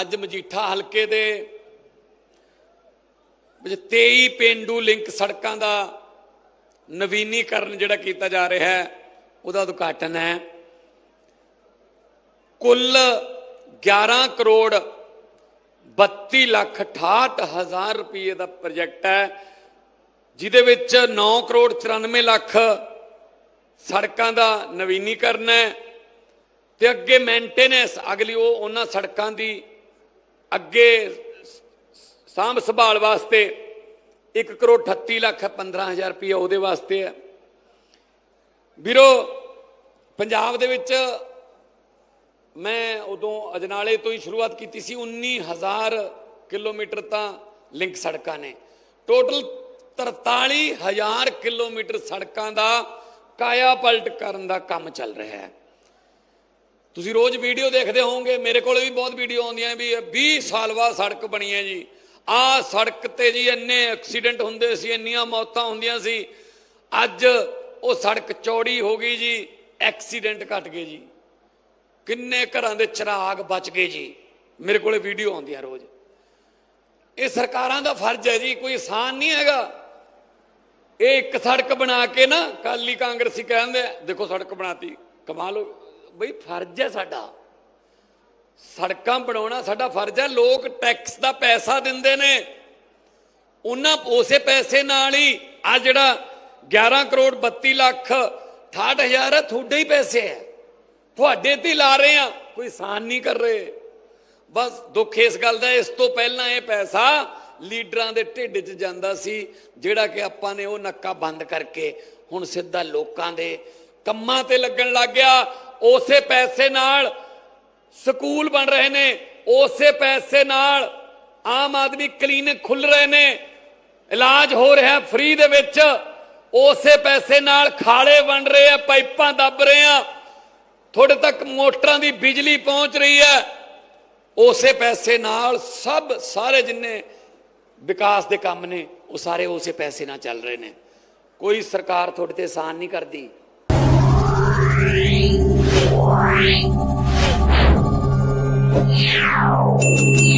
ਅੱਜ ਮਜੀਠਾ ਹਲਕੇ ਦੇ ਵਿੱਚ 23 ਪਿੰਡੂ ਲਿੰਕ ਸੜਕਾਂ ਦਾ ਨਵੀਨੀਕਰਨ ਜਿਹੜਾ ਕੀਤਾ ਜਾ ਰਿਹਾ ਹੈ, ਉਹਦਾ ਉਦਘਾਟਨ ਹੈ। ਕੁੱਲ 11 ਕਰੋੜ 32 ਲੱਖ 68 ਹਜ਼ਾਰ ਰੁਪਏ ਦਾ ਪ੍ਰੋਜੈਕਟ ਹੈ, ਜਿਹਦੇ ਵਿੱਚ 9 ਕਰੋੜ 94 ਲੱਖ ਸੜਕਾਂ ਦਾ ਨਵੀਨੀਕਰਨ ਹੈ ਤੇ ਅੱਗੇ ਮੇਨਟੇਨੈਂਸ ਅਗਲੀ ਉਹ ਉਹਨਾਂ ਸੜਕਾਂ ਦੀ ਅੱਗੇ ਸਾਂਭ ਸੰਭਾਲ ਵਾਸਤੇ 1 ਕਰੋੜ 38 ਲੱਖ 15000 ਰੁਪਏ ਉਹਦੇ ਵਾਸਤੇ ਹੈ। ਵੀਰੋ, ਪੰਜਾਬ ਦੇ ਵਿੱਚ ਮੈਂ ਉਦੋਂ ਅਜਨਾਲੇ ਤੋਂ ਹੀ ਸ਼ੁਰੂਆਤ ਕੀਤੀ ਸੀ 19000 ਕਿਲੋਮੀਟਰ ਤਾਂ ਲਿੰਕ ਸੜਕਾਂ ਨੇ। ਟੋਟਲ 43000 ਕਿਲੋਮੀਟਰ ਸੜਕਾਂ ਦਾ ਕਾਇਆ ਪਲਟ ਕਰਨ ਦਾ ਕੰਮ ਚੱਲ ਰਿਹਾ ਹੈ। ਤੁਸੀਂ ਰੋਜ਼ ਵੀਡੀਓ ਦੇਖਦੇ ਹੋਵੋਗੇ, ਮੇਰੇ ਕੋਲ ਵੀ ਬਹੁਤ ਵੀਡੀਓ ਆਉਂਦੀਆਂ ਵੀ 20 ਸਾਲ ਬਾਅਦ ਸੜਕ ਬਣੀ ਹੈ ਜੀ। ਆਹ ਸੜਕ ਤੇ ਜੀ ਇੰਨੇ ਐਕਸੀਡੈਂਟ ਹੁੰਦੇ ਸੀ, ਇੰਨੀਆਂ ਮੌਤਾਂ ਹੁੰਦੀਆਂ ਸੀ। ਅੱਜ ਉਹ ਸੜਕ ਚੌੜੀ ਹੋ ਗਈ ਜੀ ਐਕਸੀਡੈਂਟ ਘਟ ਗਏ ਜੀ। ਕਿੰਨੇ ਘਰਾਂ ਦੇ ਚਿਰਾਗ ਬਚ ਗਏ ਜੀ। ਮੇਰੇ ਕੋਲੇ ਵੀਡੀਓ ਆਉਂਦੀਆਂ ਰੋਜ਼। ਇਹ ਸਰਕਾਰਾਂ ਦਾ ਫਰਜ਼ ਹੈ ਜੀ, ਕੋਈ ਆਸਾਨ ਨਹੀਂ ਹੈਗਾ। ਇਹ ਇੱਕ ਸੜਕ ਬਣਾ ਕੇ ਨਾ ਕਾਲੀ ਕਾਂਗਰਸੀ ਕਹਿੰਦੇ, ਦੇਖੋ ਸੜਕ ਬਣਾਤੀ, ਕਮਾਲ ਹੋ ਬਈ ਫਰਜ਼ ਹੈ ਸਾਡਾ। ਸੜਕਾਂ ਬਣਾਉਣਾ ਸਾਡਾ ਫਰਜ਼ ਹੈ। ਲੋਕ ਟੈਕਸ ਦਾ ਪੈਸਾ ਦਿੰਦੇ ਨੇ। ਉਹਨਾਂ ਉਸੇ ਪੈਸੇ ਨਾਲ ਹੀ ਆ ਜਿਹੜਾ 11 ਕਰੋੜ 32 ਲੱਖ 68 ਹਜ਼ਾਰ ਹੈ ਤੁਹਾਡੇ ਹੀ ਪੈਸੇ ਹੈ ਤੁਹਾਡੇ ਤੇ ਲਾ ਰਹੇ ਆ। ਕੋਈ ਆਸਾਨ ਨਹੀਂ ਕਰ ਰਹੇ। ਬਸ ਦੁੱਖ ਇਸ ਗੱਲ ਦਾ, ਇਸ ਤੋਂ ਪਹਿਲਾਂ ਇਹ ਪੈਸਾ ਲੀਡਰਾਂ ਦੇ ਢਿੱਡ 'ਚ ਜਾਂਦਾ ਸੀ, ਜਿਹੜਾ ਕਿ ਆਪਾਂ ਨੇ ਉਹ ਨੱਕਾ ਬੰਦ ਕਰਕੇ ਹੁਣ ਸਿੱਧਾ ਲੋਕਾਂ ਦੇ ਕੰਮਾਂ ਤੇ ਲੱਗਣ ਲੱਗ ਗਿਆ। ਉਸੇ ਪੈਸੇ ਨਾਲ ਸਕੂਲ ਬਣ ਰਹੇ ਨੇ, ਉਸੇ ਪੈਸੇ ਨਾਲ ਆਮ ਆਦਮੀ ਕਲੀਨਿਕ ਖੁੱਲ ਰਹੇ ਨੇ, ਇਲਾਜ ਹੋ ਰਿਹਾ ਫ੍ਰੀ ਦੇ ਵਿੱਚ, ਉਸੇ ਪੈਸੇ ਨਾਲ ਖਾਲੇ ਬਣ ਰਹੇ ਆ, ਪਾਈਪਾਂ ਦੱਬ ਰਹੇ ਆ, ਤੁਹਾਡੇ ਤੱਕ ਮੋਟਰਾਂ ਦੀ ਬਿਜਲੀ ਪਹੁੰਚ ਰਹੀ ਹੈ, ਉਸੇ ਪੈਸੇ ਨਾਲ ਸਭ ਸਾਰੇ ਜਿੰਨੇ ਵਿਕਾਸ ਦੇ ਕੰਮ ਨੇ, ਉਹ ਸਾਰੇ ਉਸੇ ਪੈਸੇ ਨਾਲ ਚੱਲ ਰਹੇ ਨੇ। ਕੋਈ ਸਰਕਾਰ ਤੁਹਾਡੇ ਤੇ ਆਸਾਨ ਨਹੀਂ ਕਰਦੀ। Meow.